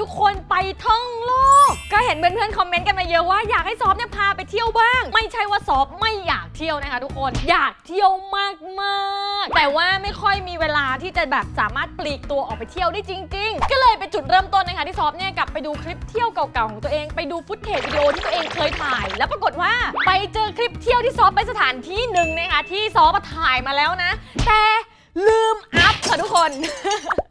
ทุกคนไปท่องโลก ก็เห็นเพื่อนๆคอมเมนต์กันมาเยอะว่าอยากให้ซอฟเนี่ยพาไปเที่ยวบ้าง ไม่ใช่ว่าซอฟไม่อยากเที่ยวนะคะ ทุกคนอยากเที่ยวมากๆแต่ว่าไม่ค่อยมีเวลาที่จะแบบสามารถปลีกตัวออกไปเที่ยวได้จริง ๆ ก็เลยเป็นจุดเริ่มต้นนะคะที่ซอฟเนี่ยกลับไปดูคลิปเที่ยวเก่าๆของตัวเองไปดูฟุตเทจวิดีโอที่ตัวเองเคยถ่าย แล้วปรากฏว่าไปเจอคลิปเที่ยวที่ซอฟไปสถานที่หนึ่งนะคะที่ซอฟถ่ายมาแล้วนะ แต่ลืมอัพค่ะทุกคน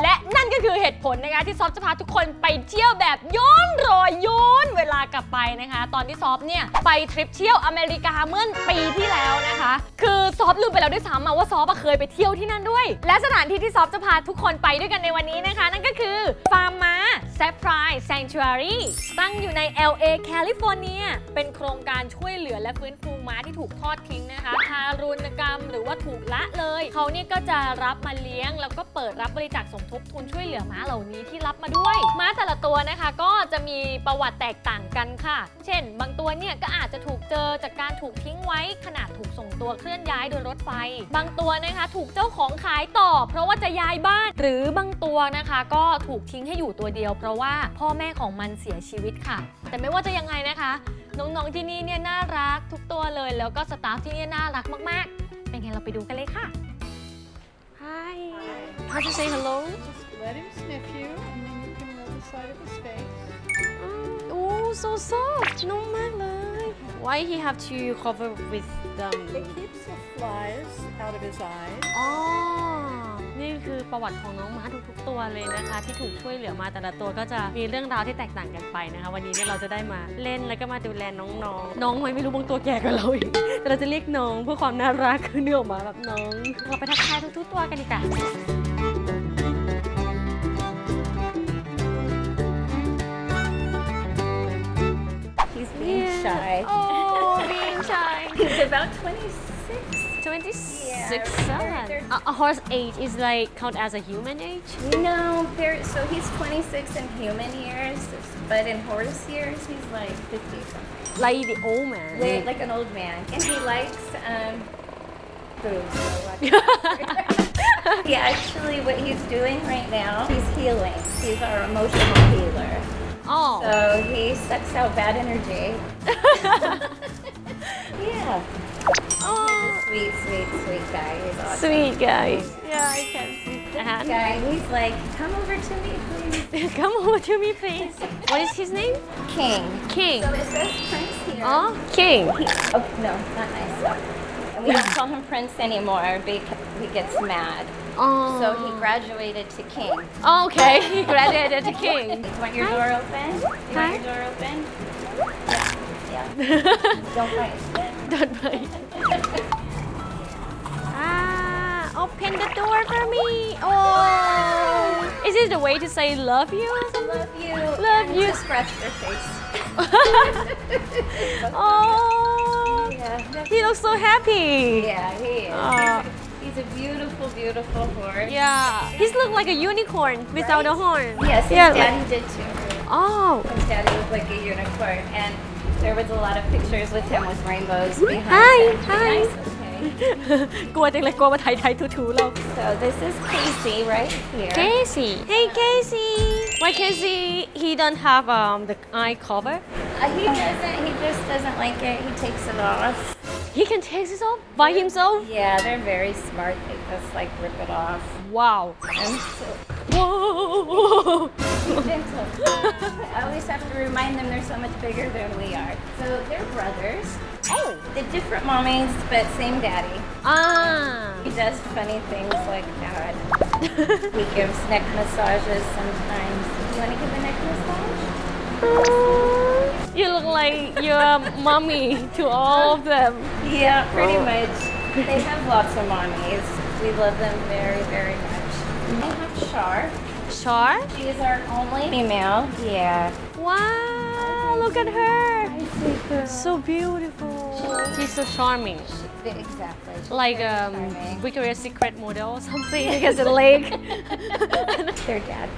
และนั่นก็คือเหตุผลนะคะที่ซอฟจะพาทุกคนไปเที่ยวแบบย้อนรอยย้อนเวลากลับไปนะคะ ตอนที่ซอฟเนี่ยไปทริปเที่ยวอเมริกาเมื่อปีที่แล้วนะคะ คือซอฟลืมไปแล้วด้วยซ้ำอะว่าซอฟเคยไปเที่ยวที่นั่นด้วย และสถานที่ที่ซอฟจะพาทุกคนไปด้วยกันในวันนี้นะคะ นั่นก็คือฟาร์มม้า s a f r i Sanctuary ตั้งอยู่ใน LA แคลิฟอร์เนียเป็นโครงการช่วยเหลือและฟื้นฟูม้าที่ถูกทอดทิ้งนะคะทารุณกรรมหรือว่าถูกละเลย เขาเนี่ยก็จะรับมาเลี้ยงแล้วก็เปิดรับบริจาคสมทบทุนช่วยเหลือม้าเหล่านี้ที่รับมาด้วย ม้าแต่ละตัวนะคะก็จะมีประวัติแตกต่างกันค่ะ เช่น บางตัวเนี่ยก็อาจจะถูกเจอจากการถูกทิ้งไว้ขณะถูกส่งตัวเคลื่อนย้ายโดยรถไฟ บางตัวนะคะถูกเจ้าของขายต่อ เพราะว่าจะย้ายบ้าน หรือบางตัวนะคะก็ถูกทิ้งให้อยู่ตัวเดียว เพราะว่าพ่อแม่ของมันเสียชีวิตค่ะ แต่ไม่ว่าจะยังไงนะคะ น้องๆที่นี่เนี่ยน่ารักทุกตัวเลย แล้วก็สตาฟที่นี่น่ารักมาก ๆ เป็นไงเราไปดูกันเลยค่ะ Hi. How to say hello? Just let him sniff you, and then you can rub the side of his face. Mm, oh, so soft. No matter. Why he have to cover with them? It keeps the flies out of his eyes. Oh. นี่คือประวัติของน้องม้าทุกๆ ตัวเลยนะคะ ที่ถูกช่วยเหลือมาแต่ละตัวก็จะมีเรื่องราวที่แตกต่างกันไปนะคะ วันนี้เนี่ยเราจะได้มาเล่นแล้วก็มาดูแลน้องๆน้องไม่รู้บางตัวแก่กว่าเราอีกแต่เราจะเรียกน้องเพื่อความน่ารักคือเนื้อออกมาแบบน้องเราไปทักทายทุกๆ ตัวกันดีกว่า He's being shy. โอ้บีนชาย He's about 26. 26 Yeah, 7 a, a horse age is like count as a human age No, there. So he's 26 in human years, but in horse years, he's like 50 something. like the old man Like, like an old man, and he likes um, what- he actually, what he's doing right now, he's healing. He's our emotional healer. oh So he sucks out bad energy. yeah. oh Sweet, sweet, sweet guy. He's awesome. sweet guy yeah I can see that Guy, he's like, come over to me, please. come over to me please what is his name King. King So it says Prince here. oh King He, oh, no, not nice. And we don't call him Prince anymore because he gets mad. oh So he oh. graduated to King. oh, okay he graduated to King Do you want your Hi. door open? Do you Hi. want your door open? Yeah. Yeah. don't bite. don't bite open the door for me oh is this the way to say love you Love you. Love you. To scratch their face. oh Yeah. he looks so happy Yeah, he is. Aw. He's a beautiful, beautiful horse. Yeah, he's look like a unicorn without a horn. Yes, his Yeah, daddy did too. Oh, His daddy was like a unicorn, and there was a lot of pictures with him with rainbows behind Hi, him. Be hi. nice, okay. กลัวจังเลยกลัวมาไทยไทยทูๆเรา So this is Casey right here. Casey Hey Casey Why Casey he don't have um the eye cover Uh, he doesn't. He just doesn't like it. He takes it off. He can take this off by himself Yeah, they're very smart. They just like rip it off. Wow And so Whoa gentle. I always have to remind them they're so much bigger than we are. So they're brothers. Oh The different mommies, but same daddy. Ah He does funny things like that. he gives neck massages sometimes. You want to give a neck massage? You look like your mommy to all of them Yeah, pretty Oh. much. They have lots of mommies. We love them very, very much. I have Char. Char She is our only female. Yeah. Wow look at her So beautiful She's so charming Exactly. She's like very um, charming. Victoria's Secret model or something because the leg. Their dad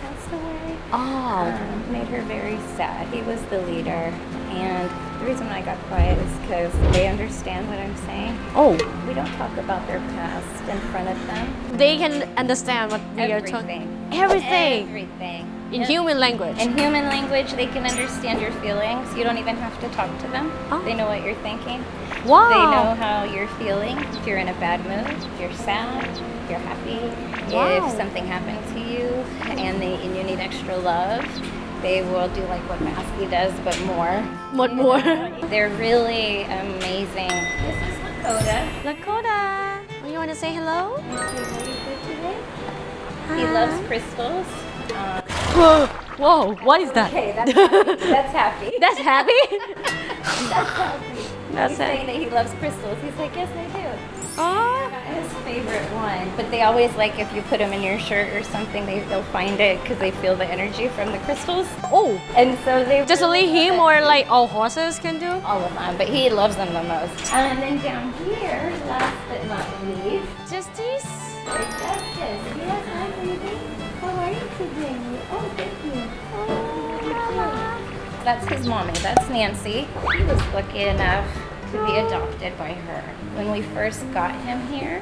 passed away. oh, Um, made her very sad. He was the leader. And the reason I got quiet is because they understand what I'm saying. oh, We don't talk about their past in front of them. they can understand what we are talking. Everything. Everything. In yep. human language. In human language, they can understand your feelings. You don't even have to talk to them. Oh. They know what you're thinking. Wow. They know how you're feeling. If you're in a bad mood, if you're sad, if you're happy, wow. if something happened to you and, they, and you need extra love, they will do like what Maskey does, but more. What more? They're really amazing. This is Lakota. Lakota, oh, you want to say hello? He loves crystals. Um, Whoa what is that okay, that's happy. That's happy. that's happy That's happy. That's He's it. saying that he loves crystals. He's like, yes, I do. oh His favorite one. But they always like if you put them in your shirt or something, they, they'll find it because they feel the energy from the crystals. oh And so they just only him or like all horses can do all of them, but he loves them the most. Uh, and then down here, last but not least, justice for Justice. Yes, hi, baby. How are you today? Oh, thank you. Oh, That's his mommy. That's Nancy. He was lucky enough to be adopted by her. When we first got him here,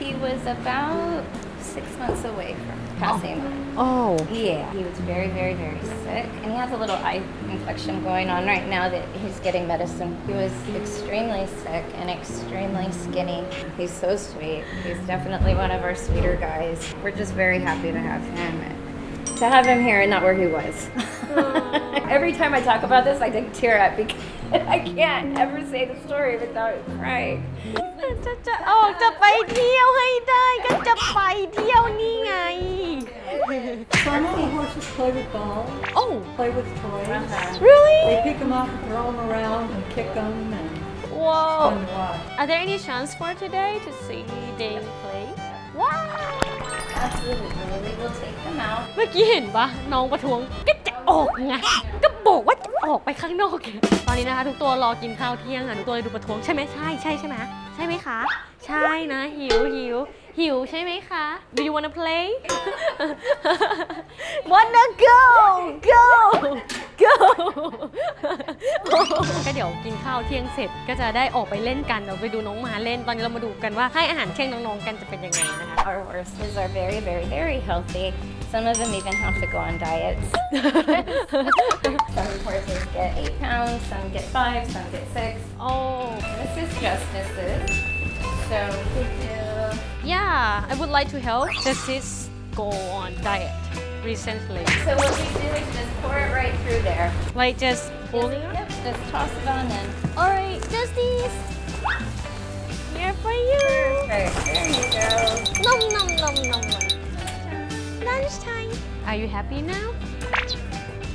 he was about six months away from passing on. oh Yeah, he was very, very, very sick, and he has a little eye infection going on right now that he's getting medicine. He was extremely sick and extremely skinny. He's so sweet. He's definitely one of our sweeter guys. We're just very happy to have him To have him here and not where he was. Every time I talk about this, I take a tear up because I can't ever say the story without crying. จะจะออกจะไปเที่ยวให้ได้ก็จะไปเที่ยวนี่ไง Some of the horses play with balls, oh play with toys. Uh-huh. really They pick them up and throw them around and kick them and wow fun to watch. are there any chance for today to see them play wow เมื่อกี้เห็นปะน้องประท้วงก็จะออกไงก็บอกว่าจะออกไปข้างนอกไงตอนนี้นะคะ ทุกตัวรอกินข้าวเที่ยงอะทุกตัวเลยดูประท้วงใช่ไหมใช่ใช่ใช่ไหมใช่ไหมคะ ใช่นะหิวหิว หิวใช่ไหมคะ Do you wanna play wanna go go go ก็เดี๋ยวกินข้าวเที่ยงเสร็จก็จะได้ออกไปเล่นกันเดี๋ยวไปดูน้องหมาเล่น ตอนนี้เรามาดูกันว่าให้อาหารเที่ยงน้องๆกันจะเป็นยังไงนะคะ Our horses are very, very, very healthy. Some of them even have to go on diets. some horses get eight pounds, some get five, some get six. โอ้ This is Justice's. So. Yeah, I would like to help Justice go on diet recently. So what we do is just pour it right through there. Like just pulling it. Yep, just toss it on in. Alright, Justice! Here for you! Perfect. There you go. Nom nom nom nom nom. Lunchtime. Are you happy now?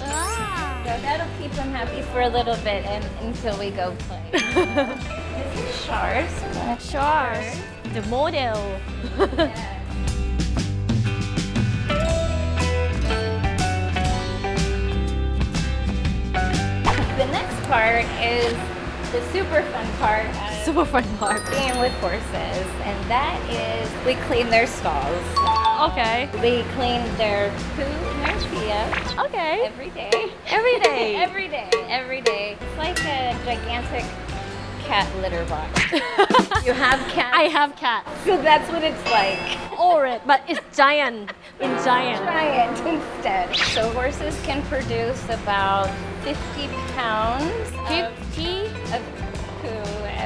Ah. So that'll keep them happy for a little bit and until we go play. this is Shars. Sure. The model. The next part is the super fun part of Super fun part. being with horses, and that is we clean their stalls. Okay. We clean their poo and their pee Okay. every day. Every day. every day. Every day. It's like a gigantic cat litter box. you have cats. I have cats. so that's what it's like. Orange, but it's giant. In giant. Giant instead. So horses can produce about 50 pounds of, 50 of poo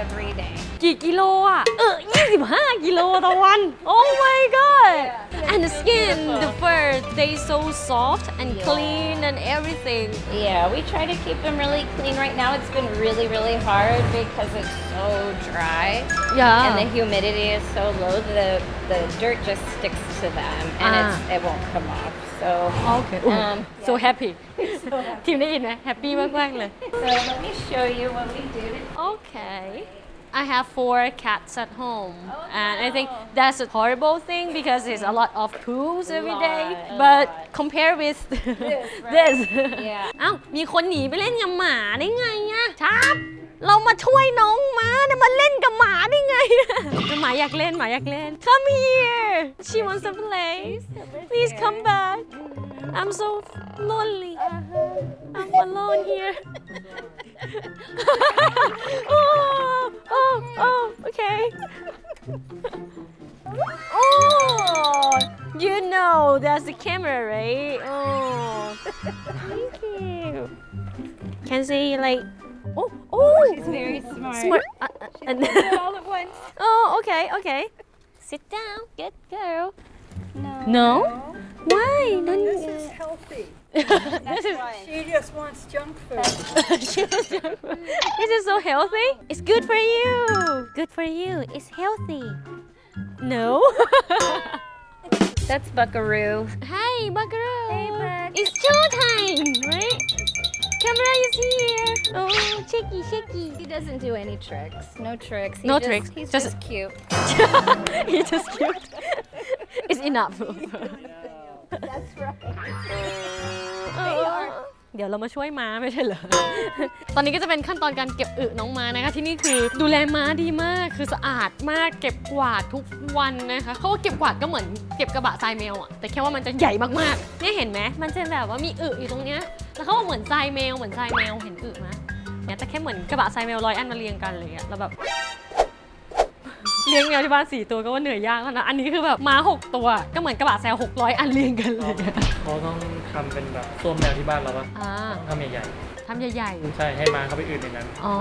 every day. กี่กิโลอ่ะ เออ 25 กิโลต่อวัน Oh my god Yeah. and the It's skin beautiful. the fur they so soft and Yeah. clean and everything Yeah, we try to keep them really clean. Right now, it's been really, really hard because it's so dry yeah and the humidity is so low. The the dirt just sticks to them and Ah. it's, it won't come off. So, okay um, so happy so happy. ทีมได้ยินไหมแฮปปี้มาก ๆ เลย So let me show you what we do. okay I have four cats at home Oh, and I think no. that's a horrible thing because it's a lot of poos every day Lot, a but lot. compare with This, right? this Yeah. เอ้ามีคนหนีไปเล่นกับหมาได้ไงอะชับเรามาช่วยน้องหมาแต่มาเล่นกับหมาได้ไง หมาอยากเล่นหมาอยากเล่น Come here she wants to play please come back I'm so lonely I'm alone here oh oh oh okay oh You know that's the camera, right? Oh, thank you. Can see like, oh, oh, She's very smart. smart. Uh, uh, and- all at once. oh, okay, okay. Sit down, good girl. No. No? Why? Don't This is healthy. this is She just wants junk food. this is so healthy. It's good for you. Good for you. It's healthy. No. That's Buckaroo. Hi, Buckaroo. Hey, Buck. It's showtime, right? Camera is here. Oh, shaky, shaky. He doesn't do any tricks. No tricks. He No just- tricks. He's Just- just, cute. He just cute. it's enough. That's right. เดี๋ยวเรามาช่วยม้าไม่ใช่เหรอ ตอนนี้ก็จะเป็นขั้นตอนการเก็บอึน้องม้านะคะ ที่นี่คือดูแลม้าดีมาก คือสะอาดมาก เก็บกวาดทุกวันนะคะ เขาก็เก็บกวาดก็เหมือนเก็บกระบะทรายแมวอะแต่แค่ว่ามันจะใหญ่มากๆ เนี่ยเห็นไหม มันจะแบบว่ามีอึอยู่ตรงเนี้ย แล้วเขาบอกเหมือนทรายแมว เหมือนทรายแมว เห็นอึไหมเนี่ยแต่แค่เหมือนกระบะทรายแมวร้อยอันมาเรียงกันเลยอะแล้วแบบเลี้ยงแมวที่บ้านสี่ตัวก็ว่าเหนื่อยยากแล้วนะ อันนี้คือแบบม้าหกตัว ก็เหมือนกระบะแซวหกร้อยอันเรียงกันเลยอะ เขาต้องทำเป็นแบบส้วมแมวที่บ้านเราปะอ่าต้องทำใหญ่ทำใหญ่ๆ ใช่ให้มาเขาไปอื่นในนั้น ๆ อ๋อ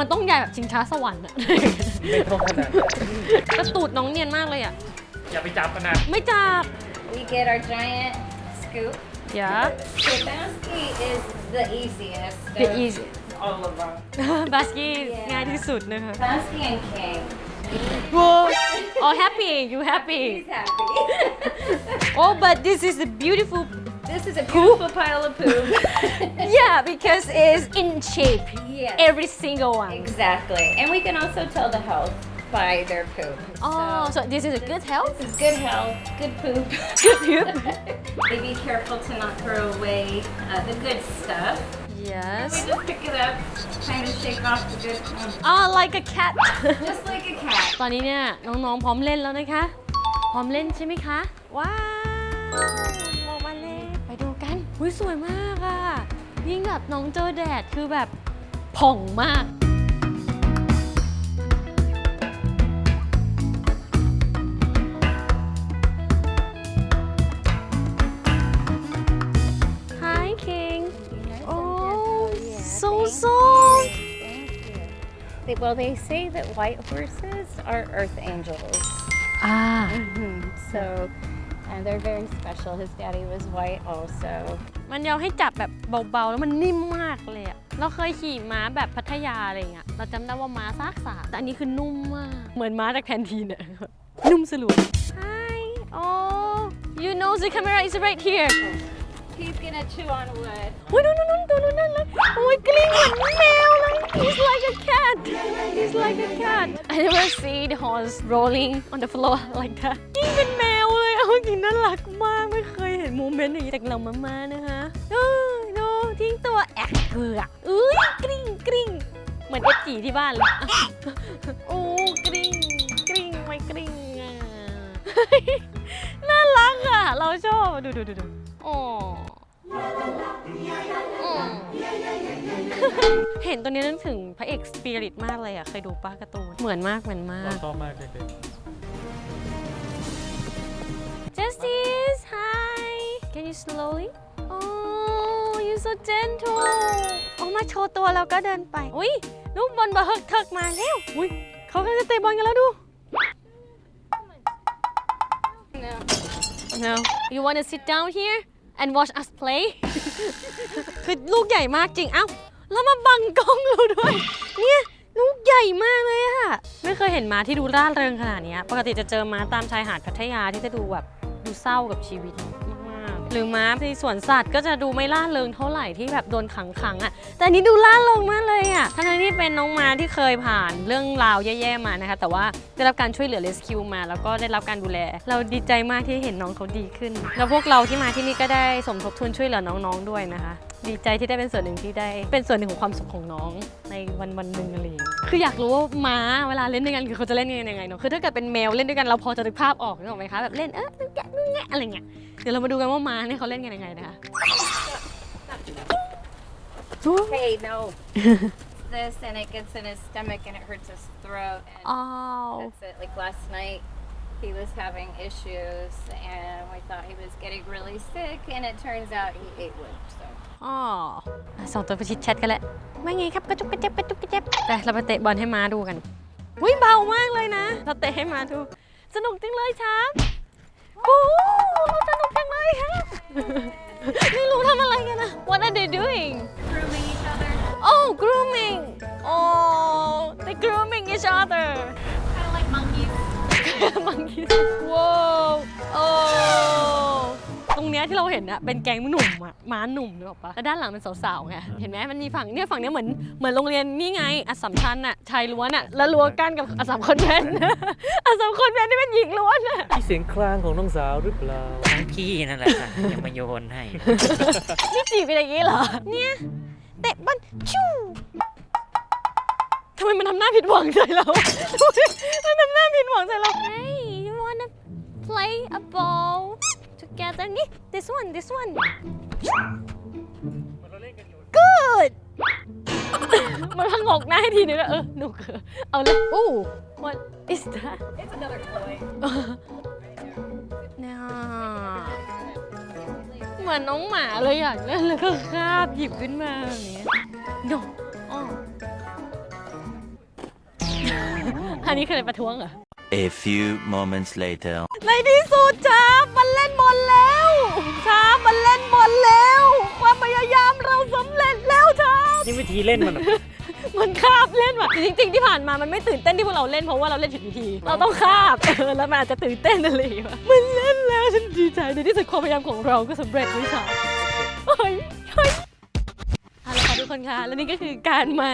มันต้องใหญ่แบบชิงช้าสวรรค์อะไม่ต้องขนาดนั้นแต่ตูดน้องเนียนมากเลยอะอย่าไปจับกันนะไม่จับ We get our giant scoop. อย่า So Basky is the easiest. the of- easy บาสกี้ง่ายที่สุดนะคะ Basky and King. ว้ oh happy you happy He's happy. oh but this is a beautiful this is a beautiful pile of poop. yeah because it's in shape yes. every single one Exactly. And we can also tell the health by their poop. oh so this is a good health This is good health, good poop. good poop they be careful to not throw away uh, the good stuff. Yes We just pick it up, kind of shake off the good, um, oh like a cat just like a cat. ตอนนี้เนี่ยน้องๆพร้อมเล่นแล้วนะคะ พร้อมเล่นใช่ไหมคะ ว้าวมองมาเล่นไปดูกันอุ้ยสวยมากอะยิ่งแบบน้องเจอแดดคือแบบผ่องมาก They, well, they say that white horses are earth angels. อ่า So, and they're very special. His daddy was white also. มันยอมให้จับแบบเบาๆ แล้วมันนิ่มมากเลยอะเราเคยขี่ม้าแบบพัทยาอะไรเงี้ย เราจำได้ว่าม้าซากสาแต่อันนี้คือนุ่มมาก เหมือนม้าจากแพนทีนอะ นุ่มสลวย Hi oh you know the camera is right here He's gonna chew on wood. โอ้ยนู่นนู่นตัวนู่นนั่นเลยโอ้ยกลิ้งเหมือนแมวเลย He's like a cat He's like a cat I never see the horse rolling on the floor like that กลิ้งเป็นแมวเลยเอาจริงน่ารักมากไม่เคยเห็นโมเมนต์อย่างนี้จากเรามามานะคะเออดูทิ้งตัวแอะเกือกอุ้ยกลิ้งกลิ้งเหมือนเอจีที่บ้านเลยโอ้กลิ้งกลิ้งไม่กลิ้งอะน่ารักอะ เราชอบ ดูดูดูดูโอ้อืม เห็นตัวนี้นึกถึงพระเอกสปิริตมากเลยอะ เคยดูป้าการ์ตูน เหมือนมากเหมือนมาเราก ชอบมากเลย Justice hi can you slowly oh you so gentle โอ้มาโชว์ตัวแล้วก็เดินไป อุ้ยลูกบอลบะเฮิกเทิกมาแล้วอุ้ยเขากำลังจะเตะบอลกันแล้วดู No. No you wanna sit down here and watch us play คือลูกใหญ่มากจริง เอ้า แล้วมาบังกล้องเราด้วย เนี่ย ลูกใหญ่มากเลยอะไม่เคยเห็นม้าที่ดูร่าเริงขนาดนี้ ปกติจะเจอม้าตามชายหาดพัทยาที่จะดูแบบ ดูเศร้ากับชีวิตมา หรือม้าในสวนสัตว์ก็จะดูไม่ล่าเริงเท่าไหร่ที่แบบโดนขังขังๆอะแต่อันนี้ดูล่าเริงมากเลยอะทั้งที่เป็นน้องม้าที่เคยผ่านเรื่องราวแย่ๆมานะคะ แต่ว่าได้รับการช่วยเหลือ rescue มา แล้วก็ได้รับการดูแล เราดีใจมากที่เห็นน้องเขาดีขึ้น แล้วพวกเราที่มาที่นี่ก็ได้สมทบทุนช่วยเหลือน้องๆด้วยนะคะ ดีใจที่ได้เป็นส่วนหนึ่งที่ได้ เป็นส่วนหนึ่งของความสุขของน้องในวันวันๆหนึ่งอะไรอย่างเงี้ยคืออยากรู้ว่าม้าเวลาเล่นด้วยกันคือเขาจะเล่นกันยังไงเนาะคือถ้าเกิดเป็นแมวเล่นด้วยกันเราพอจะนึกภาพออกนึกออกไหมคะแบบเล่นเออนึกแกะนึกแงะอะไรเงี้ยเดี๋ยวเรามาดูกันว่าม้าเนี่ยเขาเล่นกันยังไงนะคะ Hey, no. this and it gets in his stomach and it hurts his throat. And อ้าว that's it. Like last night, he was having issues and we thought he was getting really sick and it turns out he ate wood. So อ๋อสองตัวประชิดแชทกันแหละไม่ไงครับกระจุกกระเจ็บกระจุกกระเจ็บแต่เราไปเตะบอลให้ม้าดูกันอุ้ยเบามากเลยนะ เราเตะให้ม้าดู สนุกจังเลยช้างกูเราสนุกจังเลยครับ ไม่รู้ทำอะไรกันนะ What are they doing grooming each other, Oh grooming ว้าวโอ้ตรงเนี้ยที่เราเห็นอะเป็นแก๊งหนุ่มอะม้าหนุ่มนึกออกปะแล้วด้านหลังเป็นสาวๆไงเห็นไหมมันมีฝั่งเนี่ยฝั่งเนี้ยเหมือนเหมือนโรงเรียนนี่ไงอัสสัมชัญอะชายล้วนอะแล้วล้วนกันกับอัสสัมคอนแวนต์ อัสสัมคอนแวนต์นี่เป็นหญิงล้วนอะที่เสียงคลางของน้องสาวหรือเปล่า ทั้งพี่นั่นแหละค่ะยังมาโยนให้ นี่จีบเป็นอย่างนี้เหรอเนี่ยเตะบอลชู่ทำไมมันทำหน้าผิดหวังใส่เราดูดิมันทำหน้า together นี่ this one this one good มันพงกหน้าให้ทีนึงแล้วเออหนูเคือเอาเลยโอ้ what is that It's another toy. เนี่ยเหมือนน้องหมาเลยอยากเล่นแล้วก็คาบหยิบขึ้นมาแบบนี้โนอ๋ออันนี้เคยประท้วงเหรอ A few moments later. ในที่สุดช้ามันเล่นบ เล่นมันอะ มันคาบเล่นว่ะจริงๆที่ผ่านมามันไม่ตื่นเต้นที่พวกเราเล่นเพราะว่าเราเล่นผิดวิธี เราต้องคาบเออแล้วมันอาจจะตื่นเต้นอะไรอย่างเงี้ยมันเล่นแล้วฉันดีใจในที่สุดความพยายามของเราก็สำเร็จด้วยซ้ำเฮ้ยเฮ้ยเอาละค่ะทุกคนคะและนี่ก็คือการมา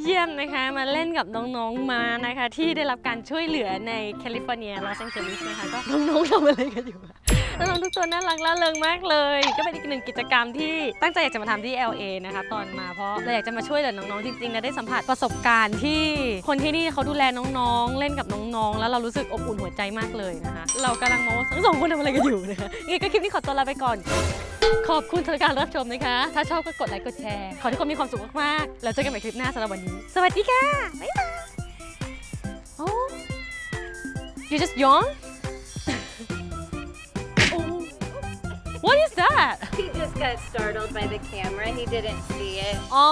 เยี่ยมนะคะ มาเล่นกับน้องๆมานะคะ ที่ได้รับการช่วยเหลือในแคลิฟอร์เนียลอสแองเจลิสนะคะก็น้องๆทำอะไรกันอยู่อะ น้องๆทุกตัวน่ารักล่าเริงมากเลย ก็เป็นอีกหนึ่งกิจกรรมที่ตั้งใจอยากจะมาทำที่ LA นะคะตอนมาเพราะเราอยากจะมาช่วยเหลือน้องๆจริงๆและได้สัมผัสประสบการณ์ที่คนที่นี่เขาดูแลน้องๆ เล่นกับน้องๆ แล้วเรารู้สึกอบอุ่นหัวใจมากเลยนะคะเรากำลังมองว่าทั้งสองคนทำอะไรกันอยู่นะคะยังไงก็คลิปนี้ขอตัวลาไปก่อน ขอบคุณสำหรับการรับชมนะคะ ถ้าชอบก็กดไลค์กดแชร์ขอทุกคนมีความสุขมากๆแล้วเจอกันใหม่คลิปหน้าสำหรับวันนี้ สวัสดีค่ะบ๊ายบาย Oh you just yawn what is that He just got startled by the camera. He didn't see it. อ๋อ